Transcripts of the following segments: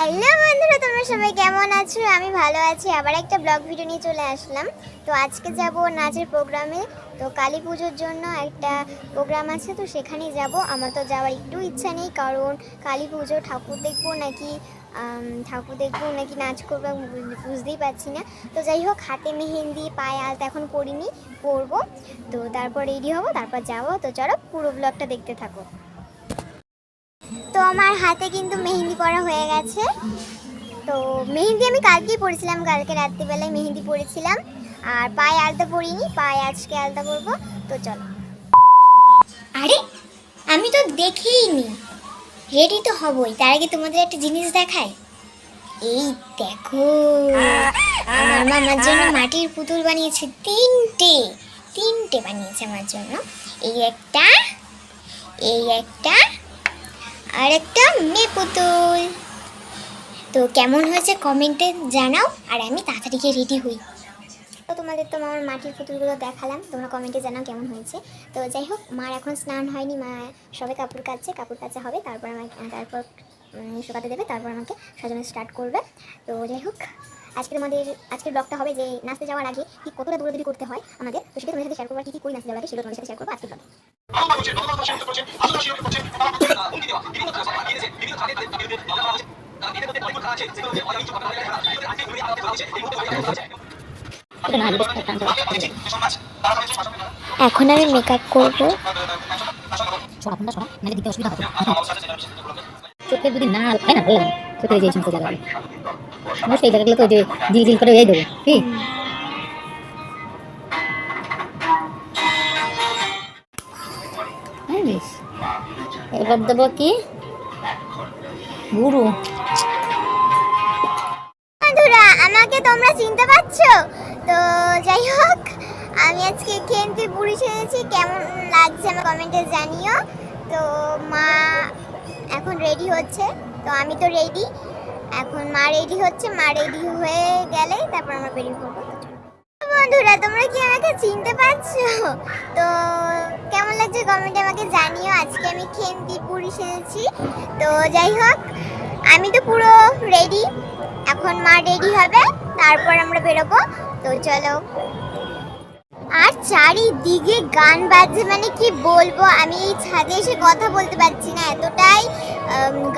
Hello বন্ধুরা, তোমরা সবাই কেমন আছো? আমি ভালো আছি। আবার একটা ব্লগ ভিডিও নিয়ে চলে আসলাম। তো আজকে যাব নাচের প্রোগ্রামে। তো কালী পুজোর জন্য একটা প্রোগ্রাম আছে, তো সেখানেই যাব। আমার তো যাওয়ার একটু ইচ্ছা নেই, কারণ কালী পুজো ঠাকুর দেখব নাকি ঠাকুর দেখব নাকি নাচ করব বুঝ- বুঝতেই পারছি না। তো যাই হোক, হাতে মেহেন্দি পায়ে আলতা এখন পরিনি পরবো তো তারপর রেডি হব, তারপর যাব। তো চলো পুরো ব্লগটা দেখতে থাকো। আমার হাতে কিন্তু মেহেন্দি পরা হয়ে গেছে। তো মেহেন্দি আমি কালকেই পরেছিলাম, কালকে রাত্রিবেলায় মেহেন্দি পরেছিলাম। আর পায়ে আলতা পরিনি, পায়ে আজকে আলতা পরবো। তো চলো। আরে, আমি তো দেখিনি। রেডি তো হবই। তার আগে তোমাদের একটা জিনিস দেখাই। এই দেখো, আমার মামার জন্য মাটির পুতুল বানিয়েছে তিনটে। তিনটে বানিয়েছে আমার জন্য। এই একটা এই একটা আর একটা মেয়ে পুতুল। তো কেমন হয়েছে কমেন্টে জানাও, আর আমি তাড়াতাড়ি গিয়ে রেডি হই। তো তোমাদের তো আমার মাটির পুতুলগুলো দেখালাম, তোমরা কমেন্টে জানাও কেমন হয়েছে। তো যাই হোক, মার এখন স্নান হয়নি, মা সবে কাপড় কাচছে, কাপড় কাচা হবে, তারপর আমাকে, তারপর শুকাতে দেবে, তারপর আমাকে সাজানো স্টার্ট করবে। তো যাই হোক, আজকে আমাদের আজকের ব্লগটা হবে যে নাচতে যাওয়ার আগে কি কতটা দৌড়াদৌড়ি করতে হয় আমাদের? তো সেটা তোমাদের সাথে শেয়ার করব, আর কি কি করি নাচতে যাওয়ার আগে সেগুলো তোমাদের সাথে শেয়ার করব আজকে ব্লগে এখন আমি মেকআপ করব। চোখের যদি না হয় না চোখের যে সমস্ত জায়গাগুলো। তো যে জিল জিল করে এই দেবো, কি? হ্যাঁ এবার দেবো কি? গুরু তোমরা চিনতে পারছ? তো যাই হোক, আমি আজকে খেন্তি পুরি সেজেছি। কেমন লাগছে আমার কমেন্টে জানিও। তো মা এখন রেডি হচ্ছে। তো আমি তো রেডি এখন মা রেডি হচ্ছে। মা রেডি হয়ে গেলে তারপর আমরা বেরিয়ে পড়ব। বন্ধুরা, তোমরা কি আমাকে চিনতে পারছ? তো কেমন লাগছে কমেন্টে আমাকে জানিও। আজকে আমি খেন্তি পুরি সেজেছি। তো যাই হোক, আমি তো পুরো রেডি এখন মা রেডি হবে। তারপর আমরা বেরোবো। তো চলো। আর চারিদিকে গান বাজছে মানে কি বলব? আমি এই ছাদে এসে কথা বলতে পারছি না। এতটাই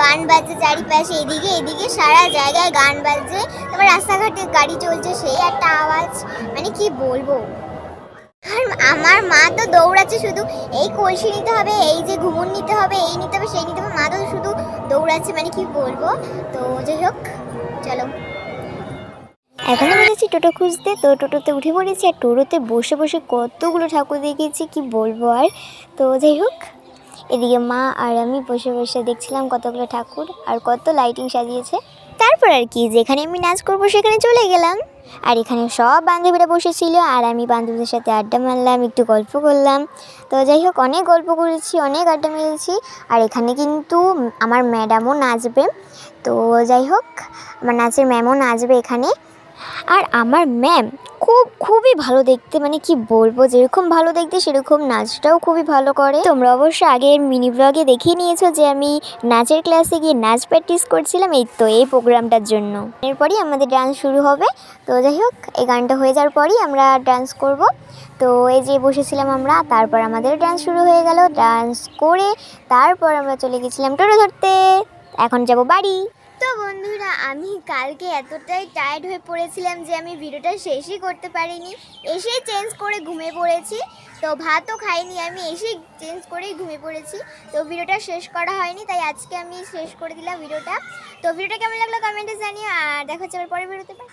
গান বাজছে চারিপাশে, এদিকে এদিকে সারা জায়গায় গান বাজছে। তারপর রাস্তাঘাটে গাড়ি চলছে, সেই একটা আওয়াজ মানে কি বলব? আর আমার মা তো দৌড়াচ্ছে শুধু, এই কলসি নিতে হবে, এই যে ঘুমুন নিতে হবে, এই নিতে হবে, সেই নিতে হবে। মা তো শুধু দৌড়াচ্ছে মানে কি বলব? তো যাই হোক, চলো। এখন আমি যাচ্ছি টোটো খুঁজতে, তো টোটোতে উঠে পড়েছি আর টোটোতে বসে বসে কতগুলো ঠাকুর দেখেছি কি বলব আর। তো যাই হোক, এদিকে মা আর আমি বসে বসে দেখছিলাম কতগুলো ঠাকুর আর কত লাইটিং সাজিয়েছে। তারপর আর কি, যেখানে আমি নাচ করব সেখানে চলে গেলাম। আর এখানে সব বান্ধবীরা বসেছিল আর আমি বান্ধবীদের সাথে আড্ডা মারলাম, একটু গল্প করলাম। তো যাই হোক, অনেক গল্প করেছি, অনেক আড্ডা মেরেছি। আর এখানে কিন্তু আমার ম্যাডামও নাচবে। তো যাই হোক, আমার নাচের ম্যামও নাচবে এখানে। আর আমার ম্যাম খুব, খুবই ভালো দেখতে। মানে কি বলব, যেরকম ভালো দেখতে সেরকম নাচটাও খুবই ভালো করে। তোমরা অবশ্য আগের মিনি ব্লগে দেখিয়ে নিয়েছো যে আমি নাচের ক্লাসে গিয়ে নাচ প্র্যাকটিস করছিলাম। এই তো, এই প্রোগ্রামটার জন্য। এরপরই আমাদের ডান্স শুরু হবে। তো যাই হোক, এই গানটা হয়ে যাওয়ার পরই আমরা ডান্স করব। তো এই যে বসেছিলাম আমরা, তারপর আমাদের ডান্স শুরু হয়ে গেল। ডান্স করে তারপর আমরা চলে গেছিলাম টোটো ধরতে। এখন যাব বাড়ি। তো বন্ধুরা, আমি কালকে এতটাই টায়ার্ড হয়ে পড়েছিলাম যে আমি ভিডিওটা শেষই করতে পারিনি। এসেই চেঞ্জ করে ঘুমে পড়েছি। তো ভাতও খাইনি, আমি এসেই চেঞ্জ করেই ঘুমে পড়েছি। তো ভিডিওটা শেষ করা হয়নি, তাই আজকে আমি শেষ করে দিলাম ভিডিওটা তো ভিডিওটা কেমন লাগল কমেন্টে জানিও, আর দেখা হচ্ছে পরে ভিডিওতে পাই